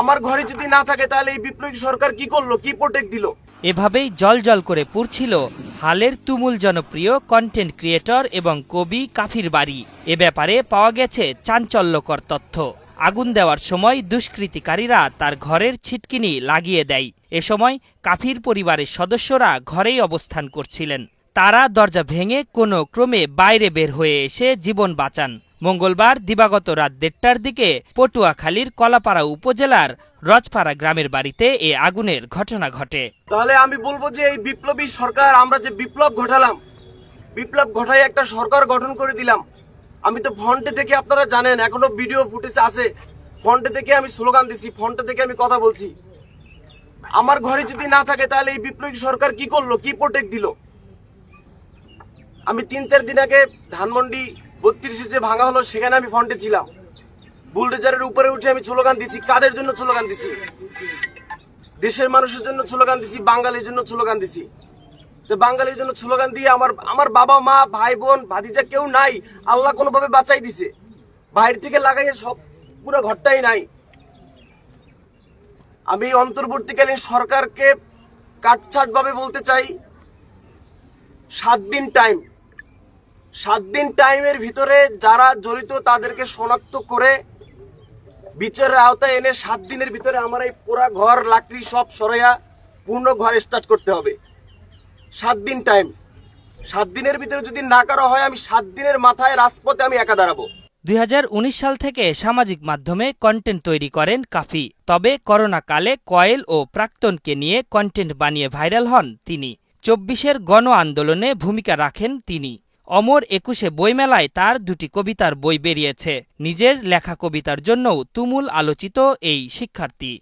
আমার ঘরে যদি না থাকে, তাহলে এই বিপ্লবী সরকার কি করল? কি প্রোটেক্ট দিল? এভাবেই জলজল করে পুড়ছিল হালের তুমুল জনপ্রিয় কন্টেন্ট ক্রিয়েটর এবং কবি কাফির বাড়ি। এ ব্যাপারে পাওয়া গেছে চাঞ্চল্যকর তথ্য। আগুন দেওয়ার সময় দুষ্কৃতিকারীরা তার ঘরের ছিটকিনি লাগিয়ে দেয়। এ সময় কাফির পরিবারের সদস্যরা ঘরেই অবস্থান করছিলেন। তারা দরজা ভেঙে কোনো ক্রমে বাইরে বের হয়ে এসে জীবন বাঁচান। মঙ্গলবার দিবাগত রাত দেড়টার দিকে পটুয়াখালীর কলাপাড়া উপজেলার রজপাড়া গ্রামের বাড়িতে এ আগুনের ঘটনা ঘটে। তাহলে আমি বলব যে এই বিপ্লবী সরকার, আমরা যে বিপ্লব ঘটালাম, বিপ্লব ঘটাই একটা সরকার গঠন করে দিলাম। আমি তো ফন্টে থেকে আপনারা জানেন, এখনও ভিডিও ফুটেজ আছে। ফন্টে থেকে আমি স্লোগান দিছি, ফন্টে থেকে আমি কথা বলছি। আমার ঘরে যদি না থাকে, তাহলে এই বিপ্লবী সরকার কি করল, কি প্রোটেক্ট দিল? আমি তিন চার দিন আগে ধানমন্ডি বত্রিশে যে ভাঙা হলো, সেখানে আমি ফন্টে ছিলাম। বুলডোজারের উপরে উঠে আমি স্লোগান দিছি, কাদের জন্য স্লোগান দিছি? দেশের মানুষের জন্য স্লোগান দিছি, বাঙালির জন্য স্লোগান দিছি। তো বাঙালির জন্য স্লোগান দিয়ে আমার আমার বাবা, মা, ভাই, বোন, ভাতিজা কেউ নাই, আল্লাহ কোনোভাবে বাঁচাই দিছে। বাইরে থেকে লাগাইয়ে সব, পুরো ঘরটাই নাই। আমি অন্তর্বর্তীকালীন সরকারকে কাটছাট ভাবে বলতে চাই, সাত দিন টাইম সাত দিন টাইমের ভিতরে যারা জড়িত তাদেরকে শনাক্ত করে বিচারের আওতায় এনে সাত দিনের ভিতরে আমার এই পুরা ঘর, লাকড়ি সব সরাইয়া পূর্ণ ঘর স্টার্ট করতে হবে। সাত দিন টাইম সাত দিনের ভিতরে যদি না করা হয়, আমি সাত দিনের মাথায় রাজপথে আমি একা দাঁড়াবো। দুই হাজার উনিশ সাল থেকে সামাজিক মাধ্যমে কন্টেন্ট তৈরি করেন কাফি। তবে করোনা কালে কয়েল ও প্রাক্তনকে নিয়ে কন্টেন্ট বানিয়ে ভাইরাল হন তিনি। চব্বিশের গণ আন্দোলনে ভূমিকা রাখেন তিনি। অমর একুশে বইমেলায় তার দুটি কবিতার বই বেরিয়েছে। নিজের লেখা কবিতার জন্যও তুমুল আলোচিত এই শিক্ষার্থী।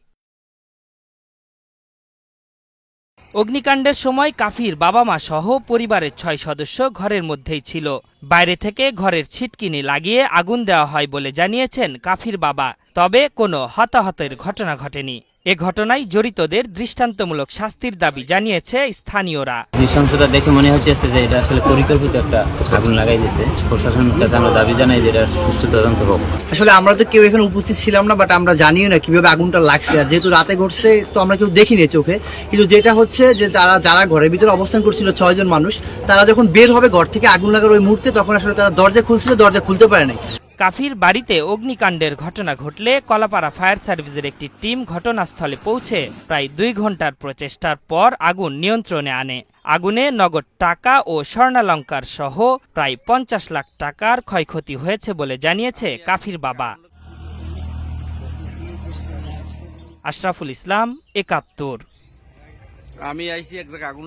অগ্নিকাণ্ডের সময় কাফির বাবা মা সহ পরিবারের ছয় সদস্য ঘরের মধ্যেই ছিল। বাইরে থেকে ঘরের ছিটকিনি লাগিয়ে আগুন দেওয়া হয় বলে জানিয়েছেন কাফির বাবা। তবে কোনো হতাহতের ঘটনা ঘটেনি। এ ঘটনায় জড়িতদের দৃষ্টান্তমূলক শাস্তির দাবি জানিয়েছে স্থানীয়রা। নৃশংসতা দেখে মনে হচ্ছে যে এটা আসলে পরিকল্পিত একটা আগুন লাগাই দিয়েছে। প্রশাসনের কাছে আমরা দাবি জানাই যে এটা সুষ্ঠু তদন্ত হোক। আসলে আমরা তো কেউ এখানে উপস্থিত ছিলাম না বাট আমরা জানিও না কীভাবে আগুনটা লাগছে। আর যেহেতু রাতে ঘটছে তো আমরা কেউ দেখিনি চোখে। কিন্তু যেটা হচ্ছে যে তারা যারা ঘরের ভিতরে অবস্থান করছিল ছয়জন মানুষ তারা যখন বের হবে ঘর থেকে আগুন লাগার ওই মুহূর্তে তখন আসলে তারা দরজা খুলছিল দরজা খুলতে পারে নাই। কাফির বাড়িতে অগ্নিকাণ্ডের ঘটনা ঘটলে কলাপাড়া ফায়ার সার্ভিসের একটি টিম ঘটনাস্থলে পৌঁছে প্রায় দুই ঘণ্টার প্রচেষ্টার পর আগুন নিয়ন্ত্রণে আনে। আগুনে নগদ টাকা ও স্বর্ণালঙ্কার সহ প্রায় পঞ্চাশ লাখ টাকার ক্ষয়ক্ষতি হয়েছে বলে জানিয়েছে কাফির বাবা। আশরাফুল ইসলাম, একাত্তর। আমি আইছি এক জায়গায় আগুন